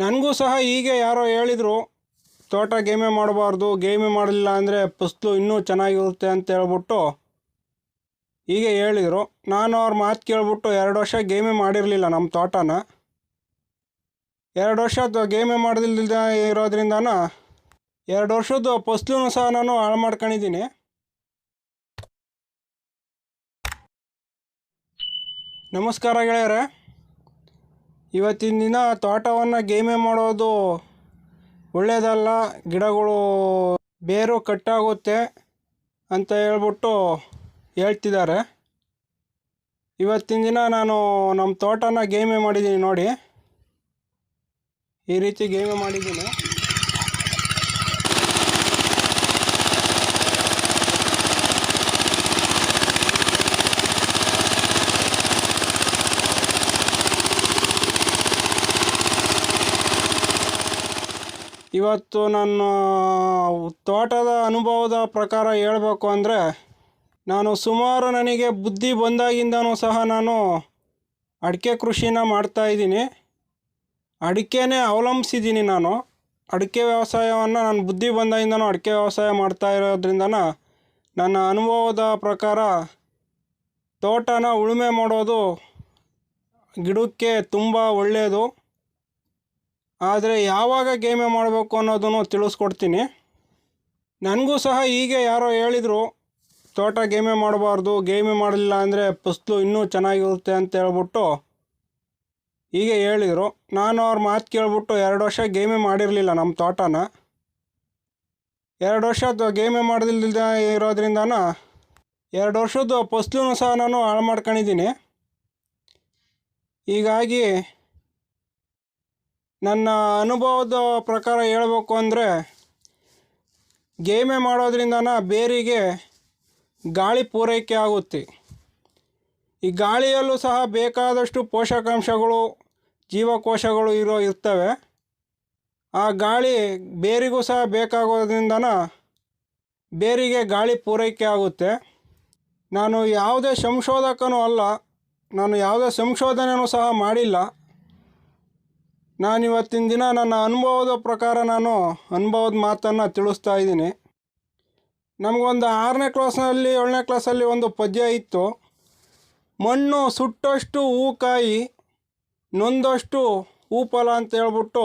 ನನಗೂ ಸಹ ಹೀಗೆ ಯಾರೋ ಹೇಳಿದರು, ತೋಟ ಗೇಮೇ ಮಾಡಬಾರ್ದು, ಗೇಮೇ ಮಾಡಲಿಲ್ಲ ಅಂದರೆ ಫಸ್ಲು ಇನ್ನೂ ಚೆನ್ನಾಗಿರುತ್ತೆ ಅಂತ ಹೇಳ್ಬಿಟ್ಟು ಹೀಗೆ ಹೇಳಿದರು. ನಾನು ಅವ್ರ ಮಾತು ಕೇಳಿಬಿಟ್ಟು ಎರಡು ವರ್ಷ ಗೇಮೇ ಮಾಡಿರಲಿಲ್ಲ ನಮ್ಮ ತೋಟನ. ಎರಡು ವರ್ಷ ಗೇಮೇ ಮಾಡದಿಲ್ದ ಇರೋದ್ರಿಂದ ಎರಡು ವರ್ಷದ ಫಸ್ಲೂ ಸಹ ನಾನು ಹಾಳು ಮಾಡ್ಕೊಂಡಿದ್ದೀನಿ. ನಮಸ್ಕಾರ ಗೆಳೆಯರೆ. ಇವತ್ತಿನ ದಿನ ತೋಟವನ್ನು ಗೇಮೇ ಮಾಡೋದು ಒಳ್ಳೆಯದಲ್ಲ ಗಿಡಗಳು ಬೇರು ಕಟ್ಟಾಗುತ್ತೆ ಅಂತ ಹೇಳ್ಬಿಟ್ಟು ಹೇಳ್ತಿದ್ದಾರೆ. ಇವತ್ತಿನ ದಿನ ನಾನು ನಮ್ಮ ತೋಟನ ಗೇಮೆ ಮಾಡಿದ್ದೀನಿ ನೋಡಿ. ಈ ರೀತಿ ಗೇಮೆ ಮಾಡಿದ್ದೀನಿ. ಇವತ್ತು ನನ್ನ ತೋಟದ ಅನುಭವದ ಪ್ರಕಾರ ಹೇಳಬೇಕು ಅಂದರೆ, ನಾನು ಸುಮಾರು ನನಗೆ ಬುದ್ಧಿ ಬಂದಾಗಿಂದನೂ ಸಹ ನಾನು ಅಡಿಕೆ ಕೃಷಿನ ಮಾಡ್ತಾಯಿದ್ದೀನಿ ಅಡಿಕೆನೇ ಅವಲಂಬಿಸಿದ್ದೀನಿ ನಾನು. ಅಡಿಕೆ ವ್ಯವಸಾಯವನ್ನು ನಾನು ಬುದ್ಧಿ ಬಂದಾಗಿಂದನೂ ಅಡಿಕೆ ವ್ಯವಸಾಯ ಮಾಡ್ತಾ ಇರೋದ್ರಿಂದ ನನ್ನ ಅನುಭವದ ಪ್ರಕಾರ ತೋಟನ ಉಳುಮೆ ಮಾಡೋದು ಗಿಡಕ್ಕೆ ತುಂಬ ಒಳ್ಳೆಯದು. ಆದರೆ ಯಾವಾಗ ಗೇಮೆ ಮಾಡಬೇಕು ಅನ್ನೋದನ್ನು ತಿಳಿಸ್ಕೊಡ್ತೀನಿ. ನನಗೂ ಸಹ ಹೀಗೆ ಯಾರೋ ಹೇಳಿದರು, ತೋಟ ಗೇಮೆ ಮಾಡಬಾರ್ದು, ಗೇಮೆ ಮಾಡಲಿಲ್ಲ ಅಂದರೆ ಫಸ್ಲು ಇನ್ನೂ ಚೆನ್ನಾಗಿರುತ್ತೆ ಅಂತ ಹೇಳ್ಬಿಟ್ಟು ಹೀಗೆ ಹೇಳಿದರು. ನಾನು ಅವ್ರ ಮಾತು ಕೇಳಿಬಿಟ್ಟು ಎರಡು ವರ್ಷ ಗೇಮೆ ಮಾಡಿರಲಿಲ್ಲ ನಮ್ಮ ತೋಟನ. ಎರಡು ವರ್ಷ ಗೇಮೇ ಮಾಡದಿಲ್ದ ಇರೋದ್ರಿಂದನ ಎರಡು ವರ್ಷದ ಫಸ್ಲೂ ಸಹ ನಾನು ಹಾಳು ಮಾಡ್ಕೊಂಡಿದ್ದೀನಿ. ಹೀಗಾಗಿ ನನ್ನ ಅನುಭವದ ಪ್ರಕಾರ ಹೇಳಬೇಕು ಅಂದರೆ, ಗೇಮೆ ಮಾಡೋದ್ರಿಂದನ ಬೇರಿಗೆ ಗಾಳಿ ಪೂರೈಕೆ ಆಗುತ್ತೆ. ಈ ಗಾಳಿಯಲ್ಲೂ ಸಹ ಬೇಕಾದಷ್ಟು ಪೋಷಕಾಂಶಗಳು, ಜೀವಕೋಶಗಳು ಇರೋ ಇರ್ತವೆ. ಆ ಗಾಳಿ ಬೇರಿಗೂ ಸಹ ಬೇಕಾಗೋದ್ರಿಂದನ ಬೇರಿಗೆ ಗಾಳಿ ಪೂರೈಕೆ ಆಗುತ್ತೆ. ನಾನು ಯಾವುದೇ ಸಂಶೋಧಕನೂ ಅಲ್ಲ, ನಾನು ಯಾವುದೇ ಸಂಶೋಧನೆಯೂ ಸಹ ಮಾಡಿಲ್ಲ. ನಾನು ಇವತ್ತಿನ ದಿನ ನನ್ನ ಅನುಭವದ ಪ್ರಕಾರ ನಾನು ಅನುಭವದ ಮಾತನ್ನು ತಿಳಿಸ್ತಾ ಇದ್ದೀನಿ. ನಮಗೊಂದು ಆರನೇ ಕ್ಲಾಸ್ನಲ್ಲಿ ಏಳನೇ ಕ್ಲಾಸಲ್ಲಿ ಒಂದು ಪದ್ಯ ಇತ್ತು. ಮಣ್ಣು ಸುಟ್ಟಷ್ಟು ಹೂಕಾಯಿ, ನೊಂದಷ್ಟು ಹೂಫಲ ಅಂತ ಹೇಳ್ಬಿಟ್ಟು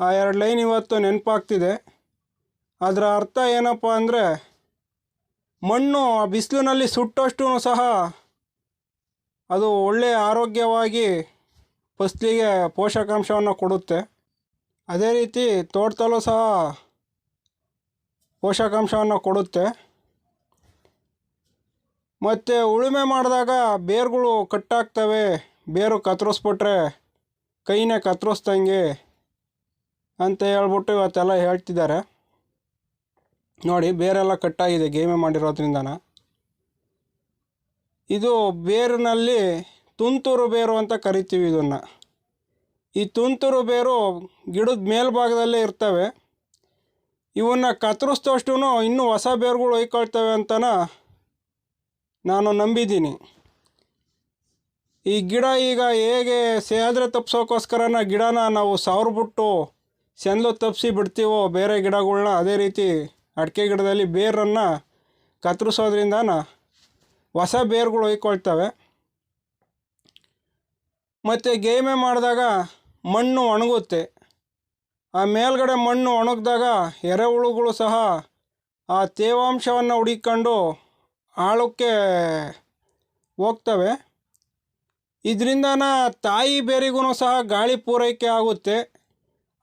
ಆ ಎರಡು ಲೈನ್ ಇವತ್ತು ನೆನಪಾಗ್ತಿದೆ. ಅದರ ಅರ್ಥ ಏನಪ್ಪ ಅಂದರೆ, ಮಣ್ಣು ಆ ಬಿಸಿಲಿನಲ್ಲಿ ಸುಟ್ಟಷ್ಟು ಸಹ ಅದು ಒಳ್ಳೆಯ ಆರೋಗ್ಯವಾಗಿ ಫಸ್ಲಿಗೆ ಪೋಷಕಾಂಶವನ್ನು ಕೊಡುತ್ತೆ. ಅದೇ ರೀತಿ ತೋಟದಲ್ಲೂ ಸಹ ಪೋಷಕಾಂಶವನ್ನು ಕೊಡುತ್ತೆ. ಮತ್ತು ಉಳುಮೆ ಮಾಡಿದಾಗ ಬೇರುಗಳು ಕಟ್ಟಾಗ್ತವೆ. ಬೇರು ಕತ್ತರಿಸ್ಬಿಟ್ರೆ ಕೈನೇ ಕತ್ತರಿಸ್ದಂಗೆ ಅಂತ ಹೇಳ್ಬಿಟ್ಟು ಇವತ್ತೆಲ್ಲ ಹೇಳ್ತಿದ್ದಾರೆ. ನೋಡಿ, ಬೇರೆಲ್ಲ ಕಟ್ಟಾಗಿದೆ ಗೇಮೆ ಮಾಡಿರೋದ್ರಿಂದನ. ಇದು ಬೇರಿನಲ್ಲಿ ತುಂತುರು ಬೇರು ಅಂತ ಕರಿತೀವಿ ಇದನ್ನು. ಈ ತುಂತುರು ಬೇರು ಗಿಡದ ಮೇಲ್ಭಾಗದಲ್ಲೇ ಇರ್ತವೆ. ಇವನ್ನು ಕತ್ತರಿಸ್ದಷ್ಟು ಇನ್ನೂ ಹೊಸ ಬೇರುಗಳು ಒಯ್ಕೊಳ್ತವೆ ಅಂತನ ನಾನು ನಂಬಿದ್ದೀನಿ. ಈ ಗಿಡ ಈಗ ಹೇಗೆ ಸೇದ್ರೆ ತಪ್ಸೋಕ್ಕೋಸ್ಕರನ ಗಿಡನ ನಾವು ಸಾವಿರ್ಬಿಟ್ಟು ಸೆಂದ್ಲು ತಪ್ಪಿಸಿ ಬಿಡ್ತೀವೋ ಬೇರೆ ಗಿಡಗಳನ್ನ ಅದೇ ರೀತಿ ಅಡಿಕೆ ಗಿಡದಲ್ಲಿ ಬೇರನ್ನು ಕತ್ತರಿಸೋದ್ರಿಂದ ಹೊಸ ಬೇರುಗಳು ಹೊಯ್ಕೊಳ್ತವೆ. ಮತ್ತು ಗೇಮೆ ಮಾಡಿದಾಗ ಮಣ್ಣು ಒಣಗುತ್ತೆ. ಆ ಮೇಲ್ಗಡೆ ಮಣ್ಣು ಒಣಗಿದಾಗ ಎರೆಹುಳುಗಳು ಸಹ ಆ ತೇವಾಂಶವನ್ನು ಹುಡಿಕೊಂಡು ಆಳಕ್ಕೆ ಹೋಗ್ತವೆ. ಇದರಿಂದ ತಾಯಿ ಬೇರಿಗೂ ಸಹ ಗಾಳಿ ಪೂರೈಕೆ ಆಗುತ್ತೆ.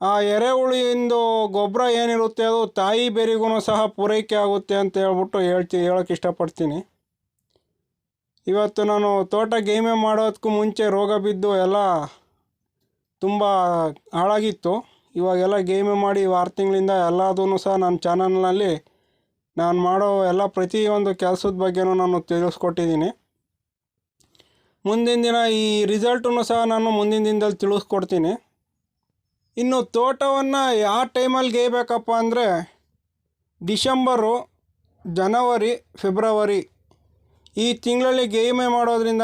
ಆ ಎರೆಹುಳಿಂದು ಗೊಬ್ಬರ ಏನಿರುತ್ತೆ ಅದು ತಾಯಿ ಬೇರಿಗೂ ಸಹ ಪೂರೈಕೆ ಆಗುತ್ತೆ ಅಂತ ಹೇಳ್ಬಿಟ್ಟು ಹೇಳ್ತಿ ಹೇಳೋಕ್ಕೆ ಇಷ್ಟಪಡ್ತೀನಿ. ಇವತ್ತು ನಾನು ತೋಟ ಗೇಮೆ ಮಾಡೋದಕ್ಕೂ ಮುಂಚೆ ರೋಗ ಬಿದ್ದು ಎಲ್ಲ ತುಂಬ ಹಾಳಾಗಿತ್ತು. ಇವಾಗೆಲ್ಲ ಗೇಮೆ ಮಾಡಿ ಆರು ತಿಂಗಳಿಂದ ಎಲ್ಲದೂ ಸಹ ನನ್ನ ಚಾನಲ್ನಲ್ಲಿ ನಾನು ಮಾಡೋ ಎಲ್ಲ ಪ್ರತಿಯೊಂದು ಕೆಲಸದ ಬಗ್ಗೆನೂ ನಾನು ತಿಳಿಸ್ಕೊಟ್ಟಿದ್ದೀನಿ. ಮುಂದಿನ ದಿನ ಈ ರಿಸಲ್ಟನ್ನು ಸಹ ನಾನು ಮುಂದಿನ ದಿನದಲ್ಲಿ ತಿಳಿಸ್ಕೊಡ್ತೀನಿ. ಇನ್ನು ತೋಟವನ್ನು ಯಾವ ಟೈಮಲ್ಲಿ ಗೇಯಬೇಕಪ್ಪ ಅಂದರೆ ಡಿಸೆಂಬರು, ಜನವರಿ, ಫೆಬ್ರವರಿ ಈ ತಿಂಗಳಲ್ಲಿ ಗೇಮೆ ಮಾಡೋದ್ರಿಂದ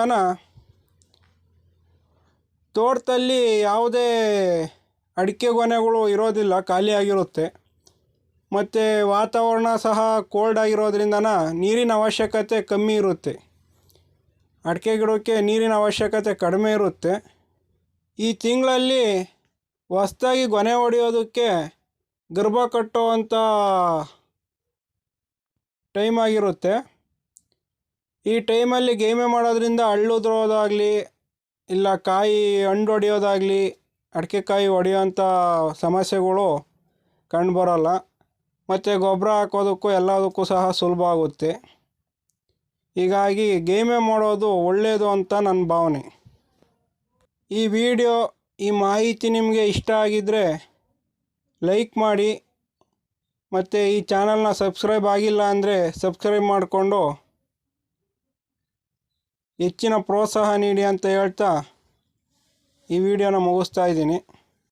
ತೋಟದಲ್ಲಿ ಯಾವುದೇ ಅಡಿಕೆ ಗೊನೆಗಳು ಇರೋದಿಲ್ಲ ಖಾಲಿಯಾಗಿರುತ್ತೆ ಮತ್ತು ವಾತಾವರಣ ಸಹ ಕೋಲ್ಡ್ ಆಗಿರೋದ್ರಿಂದ ನೀರಿನ ಅವಶ್ಯಕತೆ ಕಮ್ಮಿ ಇರುತ್ತೆ. ಅಡಿಕೆ ಗಿಡಕ್ಕೆ ನೀರಿನ ಅವಶ್ಯಕತೆ ಕಡಿಮೆ ಇರುತ್ತೆ. ಈ ತಿಂಗಳಲ್ಲಿ ಹೊಸ್ದಾಗಿ ಗೊನೆ ಹೊಡೆಯೋದಕ್ಕೆ ಗರ್ಭ ಕಟ್ಟುವಂಥ ಟೈಮ್ ಆಗಿರುತ್ತೆ. ಈ ಟೈಮಲ್ಲಿ ಗೇಮೇ ಮಾಡೋದ್ರಿಂದ ಹಳ್ಳುದ್ರೋದಾಗಲಿ ಇಲ್ಲ ಕಾಯಿ ಹಣ್ಣು ಹೊಡೆಯೋದಾಗಲಿ, ಅಡಿಕೆ ಕಾಯಿ ಹೊಡೆಯೋಂಥ ಸಮಸ್ಯೆಗಳು ಕಂಡುಬರೋಲ್ಲ ಮತ್ತು ಗೊಬ್ಬರ ಹಾಕೋದಕ್ಕೂ ಎಲ್ಲದಕ್ಕೂ ಸಹ ಸುಲಭ ಆಗುತ್ತೆ. ಹೀಗಾಗಿ ಗೇಮೇ ಮಾಡೋದು ಒಳ್ಳೆಯದು ಅಂತ ನನ್ನ ಭಾವನೆ. ಈ ವಿಡಿಯೋ, ಈ ಮಾಹಿತಿ ನಿಮಗೆ ಇಷ್ಟ ಆಗಿದ್ದರೆ ಲೈಕ್ ಮಾಡಿ, ಮತ್ತು ಈ ಚಾನಲ್ನ ಸಬ್ಸ್ಕ್ರೈಬ್ ಆಗಿಲ್ಲ ಅಂದರೆ ಸಬ್ಸ್ಕ್ರೈಬ್ ಮಾಡಿಕೊಂಡು ಹೆಚ್ಚಿನ ಪ್ರೋತ್ಸಾಹ ನೀಡಿ ಅಂತ ಹೇಳ್ತಾ ಈ ವಿಡಿಯೋನ ಮುಗಿಸ್ತಾ ಇದ್ದೀನಿ.